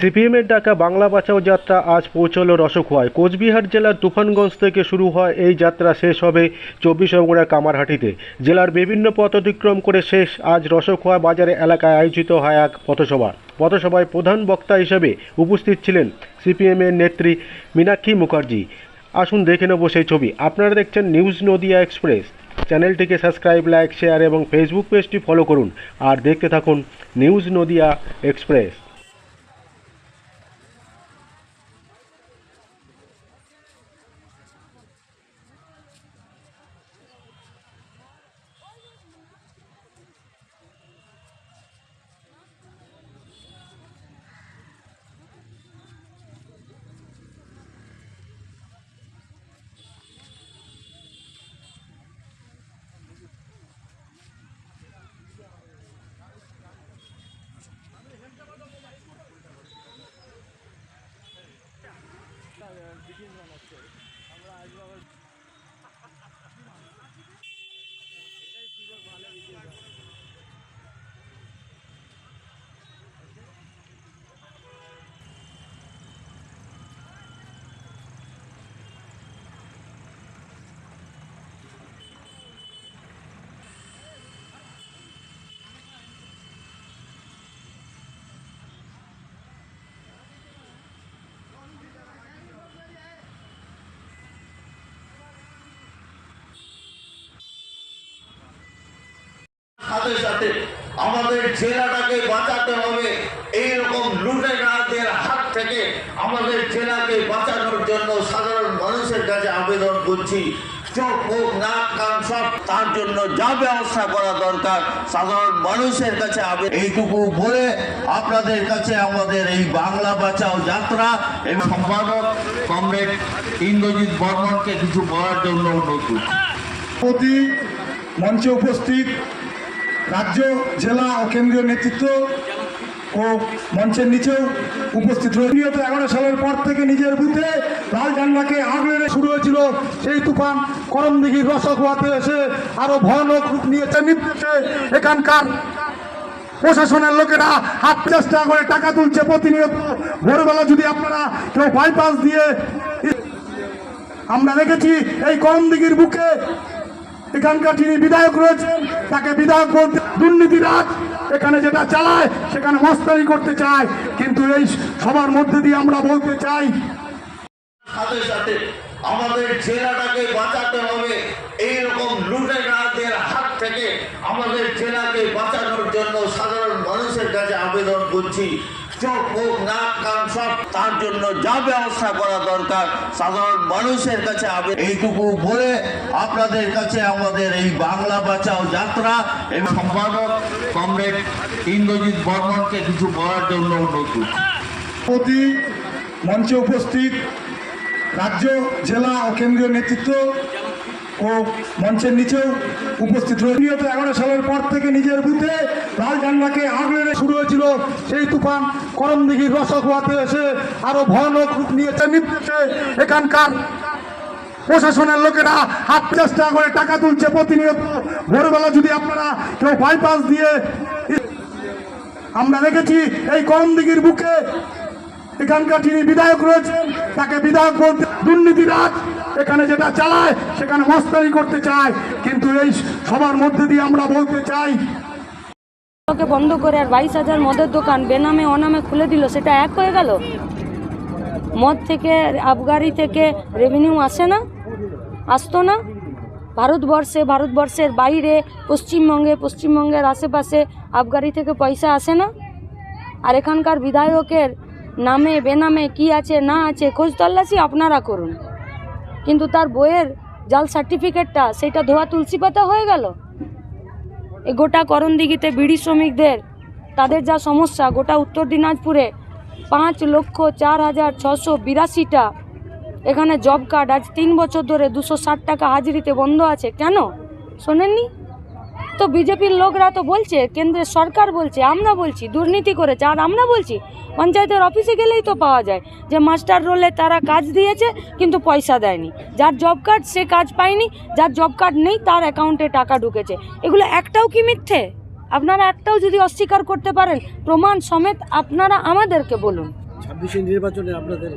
সিপিএমের ডাকা বাংলা বাঁচাও যাত্রা আজ পৌঁছলো রসখোয়ায়। কোচবিহার জেলার তুফানগঞ্জ থেকে শুরু হয় এই যাত্রা শেষ হবে চব্বিশ পরগনা কামারহাটিতে। জেলার বিভিন্ন পথ অতিক্রম করে শেষ আজ রসখোয়া বাজারে এলাকায় আয়োজিত হয় এক পথসভা। পথসভায় প্রধান বক্তা হিসেবে উপস্থিত ছিলেন সিপিএমের নেত্রী মীনাক্ষী মুখার্জি। আসুন দেখে নেব সেই ছবি। আপনারা দেখছেন নিউজ নদিয়া এক্সপ্রেস। চ্যানেলটিকে সাবস্ক্রাইব, লাইক, শেয়ার এবং ফেসবুক পেজটি ফলো করুন। আর দেখতে থাকুন নিউজ নদিয়া এক্সপ্রেস। আমরা আজ আবার সাথে সাথে, আমাদের জেলাটাকে বাঁচাতে হবে। এইরকম লুটেরাদের হাত থেকে আমাদের জেলাকে বাঁচানোর জন্য সাধারণ মানুষের কাছে আবেদন করছি। চোখ আপনাদের কাছে আমাদের এই বাংলা বাঁচাও যাত্রা এবং সম্পাদক কমরেড ইন্দ্রজিৎ বর্মনকে কিছু বলার জন্য অনুরোধ করছি। মঞ্চে উপস্থিত রাজ্য, জেলা ও কেন্দ্রীয় নেতৃত্ব ও মঞ্চের নিচেও উপস্থিত রয়েছে। এগারো সালের পর থেকে নিজের বুথে লাল ঝান্ডাকে আগলে শুরু হয়েছিল। সেই তুফান করমদিঘির রসগোয়াতে এসে আরও ভয়ানক রূপ নিয়েছে। নির্দেশে এখানকার প্রশাসনের লোকেরা হাত চেষ্টা করে টাকা তুলছে প্রতিনিয়ত। ভোরবেলা যদি আপনারা কেউ বাইপাস দিয়ে আমরা দেখেছি এই করমদিঘির বুকে এখানকার যিনি বিধায়ক রয়েছেন, তাকে বিধায়ক বলতে দুর্নীতিরাজ এখানে যেটা চালায়, সেখানে মস্তানি করতে চায়। কিন্তু এই সবার মধ্যে দিয়ে আমরা বলতে চাই, সাথে সাথে আমাদের জেলাটাকে বাঁচাতে হবে। এইরকম লুটেরাদের হাত থেকে আমাদের জেলাকে বাঁচানোর জন্য সাধারণ মানুষের কাছে আবেদন করছি। চোখ, মুখ, নাক, কান সব তার জন্য যা ব্যবস্থা করা দরকার, সাধারণ মানুষের কাছে আবে- এইটুকু বলে আপনাদের কাছে আমাদের এই বাংলা বাঁচাও যাত্রা এবং সম্পাদক কমরেড ইন্দ্রজিৎ বর্মনকে কিছু বলার জন্য অনুরোধ প্রতি মঞ্চে উপস্থিত রাজ্য, জেলা ও কেন্দ্রীয় নেতৃত্ব ও মঞ্চের নিচেও উপস্থিত রয়েছে। এগারো সালের পর থেকে নিজের বুথে লাল ঝান্ডাকে আগলে শুরু হয়েছিল। সেই তুফান করমদিঘির রসগোয়াতে এসে আরও ভয়ানক রূপ নিয়েছে। নির্দেশে এখানকার প্রশাসনের লোকেরা হাত চেষ্টা করে টাকা তুলছে প্রতিনিয়ত। ভোরবেলা যদি আপনারা কেউ বাইপাস দিয়ে আমরা দেখেছি, এই করমদিঘির বুকে এখানকার যিনি বিধায়ক রয়েছেন, তাকে বিধায়ক বলতে দুর্নীতিরাজ। এখানে যেটা চালায়, সেখানে মস্তানি করতে চায়। কিন্তু এই সবার মধ্যে দিয়ে আমরা বলতে চাই বন্ধ করে আর বাইশ হাজার মদের দোকান, বেনামে অনামে খুলে দিল, সেটা এক হয়ে গেল? মদ থেকে, আবগারি থেকে রেভিনিউ আসে না? আসতো না? ভারতবর্ষে, ভারতবর্ষের বাইরে, পশ্চিমবঙ্গে, পশ্চিমবঙ্গের আশেপাশে আবগারি থেকে পয়সা আসে না? আর এখানকার বিধায়কের নামে, বেনামে কি আছে, না আছে, খোঁজ তল্লাশি আপনারা করুন। কিন্তু তার বইয়ের জাল সার্টিফিকেটটা, সেটা ধোয়া তুলসী পাতা হয়ে গেল? এ গোটা করণদিঘিতে বিড়ি শ্রমিকদের, তাদের যা সমস্যা, গোটা উত্তর দিনাজপুরে পাঁচ লক্ষ চার হাজার ছশো বিরাশিটা। এখানে জব কার্ড আজ তিন বছর ধরে দুশো ষাট টাকা হাজিরিতে বন্ধ আছে। কেন? শোনেননি? তো বিজেপির লোকরা তো বলছে, কেন্দ্রের সরকার বলছে, আমরা বলছি, দুর্নীতি করেছে, আর আমরা বলছি, পঞ্চায়েতের অফিসে গেলেই তো পাওয়া যায়। যে মাস্টার রোলে তারা কাজ দিয়েছে, কিন্তু পয়সা দেয়নি। যার জব কার্ড সে কাজ পায়নি, যার জব কার্ড নেই, তার অ্যাকাউন্টে টাকা ঢুকেছে। এগুলো একটাও কি মিথ্যে? আপনারা একটাও যদি অস্বীকার করতে পারেন, প্রমাণ সমেত আপনারা আমাদেরকে বলুন। ছাব্বিশে নির্বাচনে আপনাদের